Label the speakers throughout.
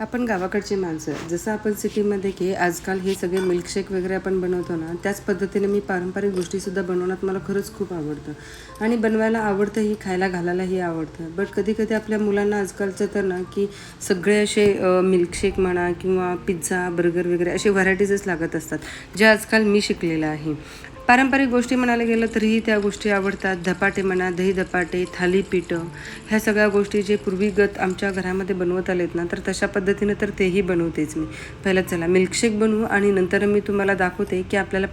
Speaker 1: आपण गावाकडची माणसं जसं आपण सिटीमध्ये की आजकाल हे सगळे मिल्कशेक वगैरे आपण बनवतो ना त्याच पद्धतीने मी पारंपरिक गोष्टीसुद्धा बनवण्यात मला खरंच खूप आवडतं. आणि बनवायला आवडतंही खायला घालायलाही आवडतं. बट कधी कधी आपल्या मुलांना आजकालचं तर ना की सगळे असे मिल्कशेक म्हणा किंवा पिझ्झा बर्गर वगैरे असे व्हरायटीजच लागत असतात जे आजकाल मी शिकलेलं आहे. पारंपरिक गोष्टी म्हणायला गेलं तरीही त्या गोष्टी आवडतात. धपाटे म्हणा दही धपाटे थालीपीठं ह्या सगळ्या गोष्टी जे पूर्वीगत आमच्या घरामध्ये बनवत आलेत ना तर तशा पद्धतीनं तर तेही बनवतेच मी. पहिलं चला मिल्कशेक बनवू आणि नंतर मी तुम्हाला दाखवते की आपल्याला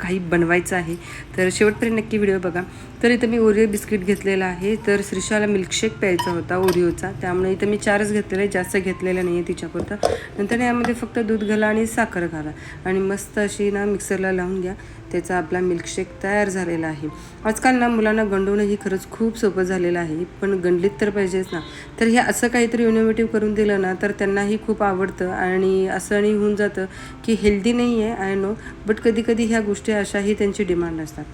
Speaker 1: काही बनवायचं आहे. तर शेवटपर्यंत नक्की व्हिडिओ बघा. तर इथं मी ओरिओ बिस्किट घेतलेला आहे. तर श्रीशाला मिल्कशेक प्यायचा होता ओरिओचा त्यामुळे इथं मी चारच घेतलेले जास्त घेतलेलं नाही आहे तिच्यापुरतं. नंतर यामध्ये फक्त दूध घाला आणि साखर घाला. आणि मस्त अशी ना मिक्सरला लावून घ्या. त्याचा आपला मिल्कशेक तयार झालेला आहे. आजकाल ना मुलांना गंडवणंही खरंच खूप सोपं झालेलं आहे. पण गंडलीत तर पाहिजेच ना. तर हे असं काहीतरी इनोव्हेटिव्ह करून दिलं ना तर त्यांनाही खूप आवडतं. आणि असं आणि होऊन जातं की हेल्दी नाही आहे आय नो बट कधी कधी ह्या गोष्टी अशाही त्यांची डिमांड असतात.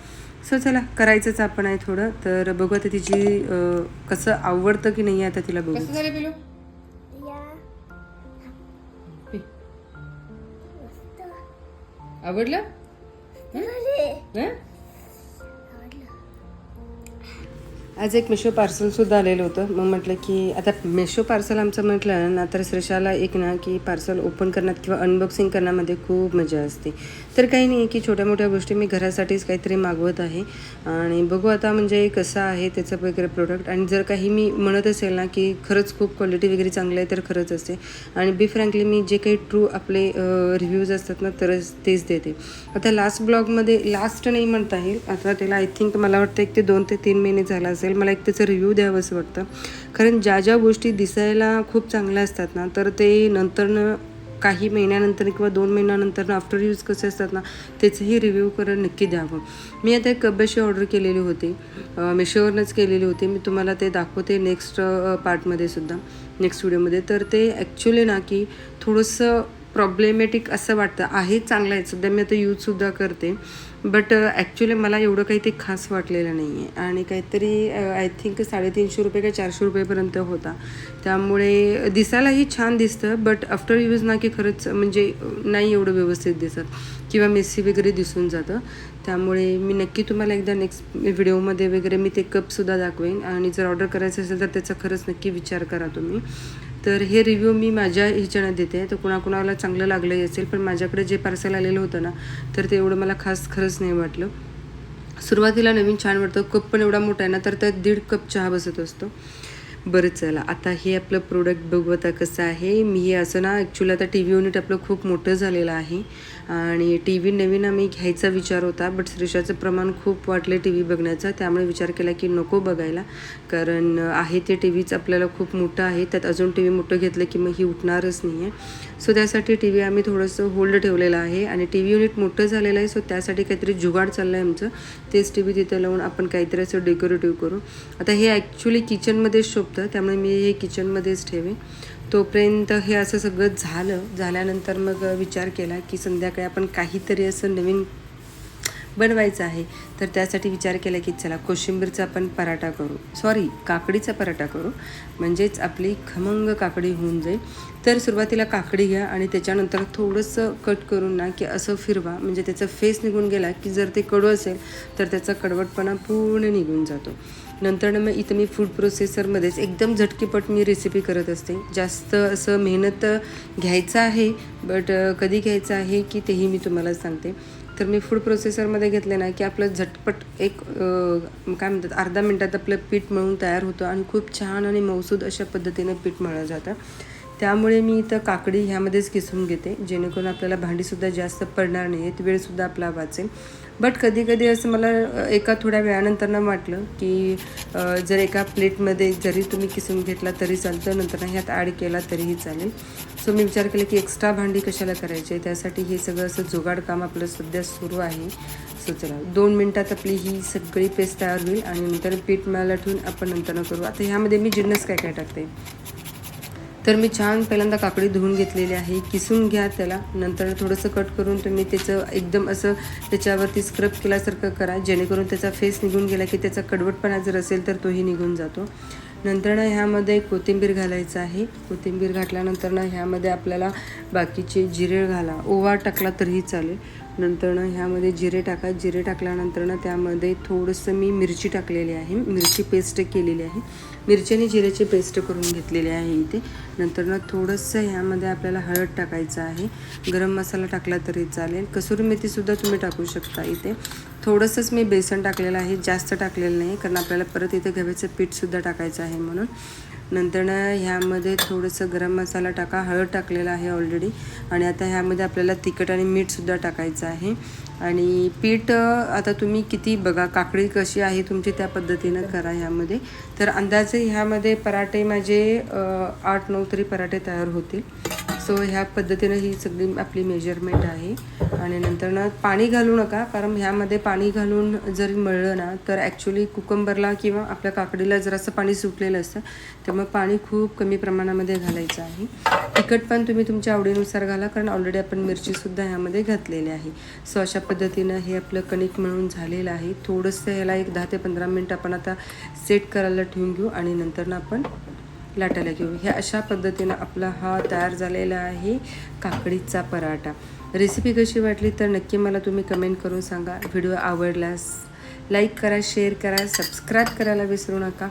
Speaker 1: सो चला करायचंच आपण आहे थोडं. तर बघू आता तिची अं, कसं आवडतं की नाही आता तिला बघू.
Speaker 2: कसं झालं पिलू?
Speaker 3: या.
Speaker 2: आवडलं?
Speaker 1: आज एक मेशो पार्सलसुद्धा आलेलं होतं. मग म्हटलं की आता मेशो पार्सल आमचं म्हटलं ना तर श्रेषाला एक ना की पार्सल ओपन करण्यात किंवा अनबॉक्सिंग करण्यामध्ये खूप मजा असते. तर काही नाही की छोट्या मोठ्या गोष्टी मी घरासाठीच काहीतरी मागवत आहे. आणि बघू आता म्हणजे कसं आहे त्याचं वगैरे प्रोडक्ट आणि जर काही मी म्हणत असेल ना की खरंच खूप क्वालिटी वगैरे चांगली आहे तर खरंच असते. आणि बी फ्रँकली मी जे काही ट्रू आपले रिव्ह्यूज असतात ना तरच तेच देते. आता लास्ट ब्लॉगमध्ये लास्ट नाही म्हणता येईल. आता त्याला आय थिंक मला वाटतं एक ते दोन ते तीन महिने झाला असेल. मला एक त्याचं रिव्ह्यू द्यावं असं वाटतं. कारण ज्या ज्या गोष्टी दिसायला खूप चांगल्या असतात ना तर ते नंतरनं काही महिन्यानंतर किंवा दोन महिन्यानंतर आफ्टर यूज कसे असतात ना त्याचंही रिव्ह्यू करणं नक्की द्यावं. मी आता एक कब्बशी ऑर्डर केलेली होती. मिशोवरनंच केलेली होती. मी तुम्हाला ते दाखवते नेक्स्ट पार्टमध्ये सुद्धा नेक्स्ट व्हिडिओमध्ये तर ते ॲक्च्युली ना की थोडंसं प्रॉब्लेमॅटिक असं वाटतं. आहे चांगलं आहे. सध्या मी आता यूजसुद्धा करते. बट ॲक्च्युली मला एवढं काही ते खास वाटलेलं नाही आहे आणि काहीतरी आय थिंक साडेतीनशे रुपये का चारशे रुपयेपर्यंत होता. त्यामुळे दिसायलाही छान दिसतं. बट आफ्टर यूज ना की खरंच म्हणजे नाही एवढं व्यवस्थित दिसत. किंवा मेसी वगैरे दिसून जातं. त्यामुळे मी नक्की तुम्हाला एकदा नेक्स्ट व्हिडिओमध्ये वगैरे मी ते कपसुद्धा दाखवेन. आणि जर ऑर्डर करायचं असेल तर त्याचा खरंच नक्की विचार करा तुम्ही. तर हे रिव्ह्यू मी माझ्या ह्याच्यानं देते. तर कुणाकुणाला चांगलं लागलं असेल पण माझ्याकडे जे पार्सल आलेलं होतं ना तर ते एवढं मला खास खरंच नाही वाटलं. सुरुवातीला नवीन छान वाटतं. कप पण एवढा मोठा आहे ना तर त्यात दीड कप चहा बसत असतो. बरं चला. आता हे आपलं प्रोडक्ट बघू आता कसं आहे. मी हे असं ना ॲक्च्युली आता टी व्ही युनिट आपलं खूप मोठं झालेलं आहे. आणि टी व्ही नवीन आम्ही घ्यायचा विचार होता बट श्रीषाचं प्रमाण खूप वाटलं टी व्ही बघण्याचं. त्यामुळे विचार केला की नको बघायला. कारण आहे ते टी व्हीच आपल्याला खूप मोठं आहे. त्यात अजून टी व्ही मोठं घेतलं की मग ही उठणारच नाही आहे सो त्यासाठी टी व्ही आम्ही थोडंसं होल्ड ठेवलेलं आहे. आणि टी व्ही युनिट मोठं झालेलं आहे सो त्यासाठी काहीतरी जुगाड चाललं आहे आमचं. तेच टी व्ही तिथं लावून आपण काहीतरी असं डेकोरेटिव्ह करू. आता हे ॲक्च्युली किचनमध्येच होतं त्यामुळे मी हे किचनमध्येच ठेवे तोपर्यंत हे असं सगळं झालं झाल्यानंतर मग विचार केला की संध्याकाळी आपण काहीतरी असं नवीन बनवायचं आहे तर त्यासाठी विचार केला की चला कोशिंबीरचा आपण पराठा करू. सॉरी काकडीचा पराठा करू. म्हणजेच आपली खमंग काकडी होऊन जाईल. तर सुरुवातीला काकडी घ्या आणि त्याच्यानंतर थोडंसं कट करून ना की असं फिरवा. म्हणजे त्याचा फेस निघून गेला की जर ते कडू असेल तर त्याचा कडवटपणा पूर्ण निघून जातो. नंतर मग इथं मी फूड प्रोसेसरमध्येच एकदम झटकीपट मी रेसिपी करत असते. जास्त असं मेहनत घ्यायचं आहे बट कधी घ्यायचं आहे की तेही मी तुम्हाला सांगते. तर मी फूड प्रोसेसरमध्ये घेतले ना की आपलं झटपट एक काय म्हणतात अर्धा मिनटात आपलं पीठ मळून तयार होतं आणि खूप छान आणि मौसूद अशा पद्धतीने पीठ मळलं जातं. त्यामुळे मी इथं काकडी ह्यामध्येच किसून घेते. जेणेकरून आपल्याला भांडीसुद्धा जास्त पडणार नाही. आहेत वेळसुद्धा आपला वाचेल. बट कधी कधी असं मला एका थोड्या वेळानंतरनं वाटलं की जर एका प्लेटमध्ये जरी तुम्ही किसून घेतला तरी चालतं. नंतर ह्यात ॲड केला तरीही चालेल. सो मी विचार केला की एक्स्ट्रा भांडी कशाला करायची? त्यासाठी हे सगळं असं जुगाड काम आपलं सध्या सुरू आहे. सो चला. दोन मिनटात आपली ही सगळी पेस्ट तयार होईल आणि नंतर पीठ मला ठेवून आपण नंतर करू. आता ह्यामध्ये मी जिन्नस काय काय टाकते? तर मी छान पहिल्यांदा काकडी धुवून घेतलेली आहे. किसून घ्या त्याला. नंतर थोडंसं कट करून तुम्ही त्याचं एकदम असं त्याच्यावरती स्क्रब केल्यासारखं करा. जेणेकरून त्याचा फेस निघून गेला की त्याचा कडवटपणा जर असेल तर तोही निघून जातो. नंतर ना ह्यामध्ये कोथिंबीर घालायचं आहे. कोथिंबीर घातल्यानंतर ना ह्यामध्ये आपल्याला बाकीचे जिरे घाला. ओवा टाकला तरीही चालेल. नंतरनं ह्यामध्ये जिरे टाका. जिरे टाकल्यानंतरनं त्यामध्ये थोडंसं मी मिरची टाकलेली आहे. मिरची पेस्ट केलेली आहे. मिरची आणि जिऱ्याची पेस्ट करून घेतलेली आहे इथे. नंतरनं थोडंसं ह्यामध्ये आपल्याला हळद टाकायचं आहे. गरम मसाला टाकला तरी चालेल. कसुरी मेथीसुद्धा तुम्ही टाकू शकता इथे. थोडंसंच मी बेसन टाकलेलं आहे. जास्त टाकलेलं नाही कारण आपल्याला परत इथे गव्याचं पीठसुद्धा टाकायचं आहे म्हणून. नंतर ना ह्यामध्ये थोडंसं गरम मसाला टाका हळद टाकलेला आहे ऑलरेडी आणि आता ह्यामध्ये आपल्याला तिखट आणि मीठसुद्धा टाकायचं आहे. आणि पीठ आता तुम्ही किती बघा काकडी कशी आहे तुमची त्या पद्धतीनं करा ह्यामध्ये. तर अंदाजे ह्यामध्ये पराठे माझे आठ नऊ तरी पराठे तयार होतील. सो ह्या पद्धतीनं ही सगळी आपली मेजरमेंट आहे. आणि नंतर ना पाणी घालू नका कारण ह्यामध्ये पाणी घालून जरी मळलं ना तर ॲक्च्युली कुकंबरला किंवा आपल्या काकडीला जरासं पाणी सुटलेलं असतं त्यामुळे पाणी खूप कमी प्रमाणामध्ये घालायचं आहे. तिखट पण तुम्ही तुमच्या आवडीनुसार घाला कारण ऑलरेडी आपण मिरचीसुद्धा ह्यामध्ये घातलेली आहे. सो अशा पद्धतीनं हे आपलं कणिक मिळून झालेलं आहे. थोडंसं ह्याला एक दहा ते पंधरा मिनटं आपण आता सेट करायला ठेवून घेऊ आणि नंतर ना आपण लाटायला घेऊ. ह्या अशा पद्धतीनं आपला हा तयार झालेला आहे काकडीचा पराठा. रेसिपी कशी वाटली तर नक्की मला तुम्ही कमेंट करून सांगा. व्हिडिओ आवडल्यास लाईक करा शेअर करा सबस्क्राईब करायला विसरू नका.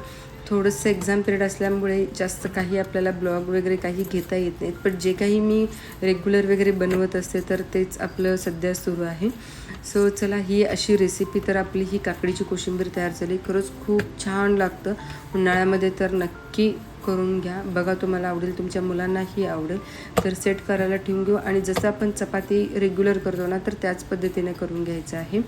Speaker 1: थोडंसं एक्झाम पिरियड असल्यामुळे जास्त काही आपल्याला ब्लॉग वगैरे काही घेता येत नाहीत. पण जे काही मी रेग्युलर वगैरे बनवत असते तर तेच आपलं सध्या सुरू आहे. सो चला ही अशी रेसिपी तर आपली ही काकडीची कोशिंबीर तयार झाली. खरंच खूप छान लागतं. उन्हाळ्यामध्ये तर नक्की करून घ्या. बघा तुम्हाला आवडेल तुमच्या मुलांनाही आवडेल. तर सेट करायला ठेवून घेऊ आणि जसं आपण चपाती रेग्युलर करतो ना तर त्याच पद्धतीने करून घ्यायचं आहे.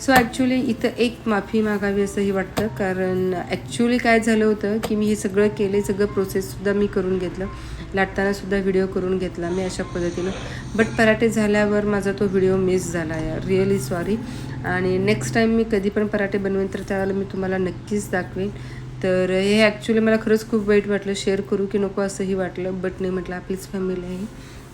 Speaker 1: सो ॲक्च्युली इथं एक माफी मागावी असंही वाटतं. कारण ॲक्च्युली काय झालं होतं की मी हे सगळं केले सगळं प्रोसेससुद्धा मी करून घेतलं. लाटतानासुद्धा व्हिडिओ करून घेतला मी अशा पद्धतीनं. बट पराठे झाल्यावर माझा तो व्हिडिओ मिस झाला आहे रिअली सॉरी आणि नेक्स्ट टाईम मी कधी पण पराठे बनवेन तर त्यावेळेला मी तुम्हाला नक्कीच दाखवेन. तर हे ॲक्च्युली मला खरंच खूप वाईट वाटलं. शेअर करू की नको असंही वाटलं बट नाही म्हटलं आपलीच फॅमिली आहे.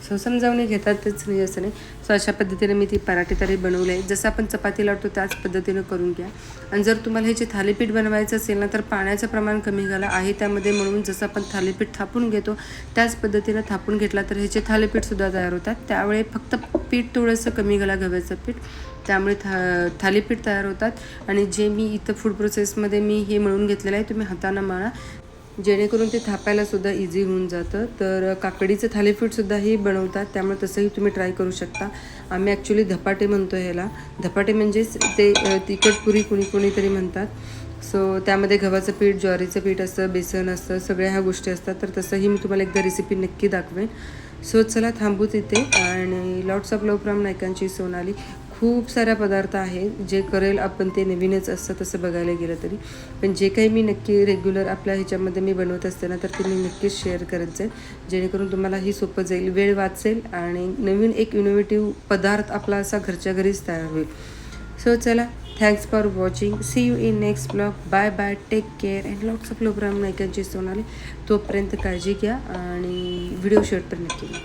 Speaker 1: सो समजावून घेतातच नाही असं नाही. सो अशा पद्धतीने मी ती पराठे तरी बनवले. आहे जसं आपण चपाती लावतो त्याच पद्धतीनं करून घ्या. आणि जर तुम्हाला ह्याचे थालीपीठ बनवायचं असेल ना तर पाण्याचं प्रमाण कमी घाला. आहे त्यामध्ये म्हणून जसं आपण थालीपीठ थापून घेतो त्याच पद्धतीनं थापून घेतला तर ह्याचे थालीपीठसुद्धा तयार होतात. त्यावेळी फक्त पीठ थोडंसं कमी घाला गव्याचं पीठ. त्यामुळे था थालीपीठ तयार होतात. आणि जे मी इथं फूड प्रोसेसमध्ये मी हे मिळून घेतलेलं आहे तुम्ही हातानं माळा जेणेकरून ते थापायला सुद्धा इझी होऊन जातं. तर काकडीचं थालीपीठसुद्धाही बनवतात. त्यामुळे तसंही तुम्ही ट्राय करू शकता. आम्ही ॲक्च्युली धपाटे म्हणतो ह्याला. धपाटे म्हणजेच ते तिखटपुरी तिखट पुरी कुणी कुणीतरी म्हणतात. सो त्यामध्ये गव्हाचं पीठ ज्वारीचं पीठ असतं बेसन असतं सगळ्या ह्या गोष्टी असतात. तर तसंही मी तुम्हाला एकदा रेसिपी नक्की दाखवेन. सो चला थांबू तिथे आणि लॉट्स ऑफ लव फ्रॉम नायकांची सोनाली. खूप साऱ्या पदार्थ आहेत जे करेल आपण ते नवीनच असतं तसं बघायला गेलं तरी. पण जे काही मी नक्की रेग्युलर आपल्या ह्याच्यामध्ये मी बनवत असते ना तर ते मी नक्कीच शेअर करत जाईल जेणेकरून तुम्हालाही सोपं जाईल वेळ वाचेल आणि नवीन एक इनोव्हेटिव्ह पदार्थ आपला असा घरच्या घरीच तयार होईल. सो चला thanks for watching see you in next blog bye bye take care and lots of program नायकांची Sonali तोपर्यंत काळजी घ्या आणि व्हिडिओ शेअर तर नक्की घ्या.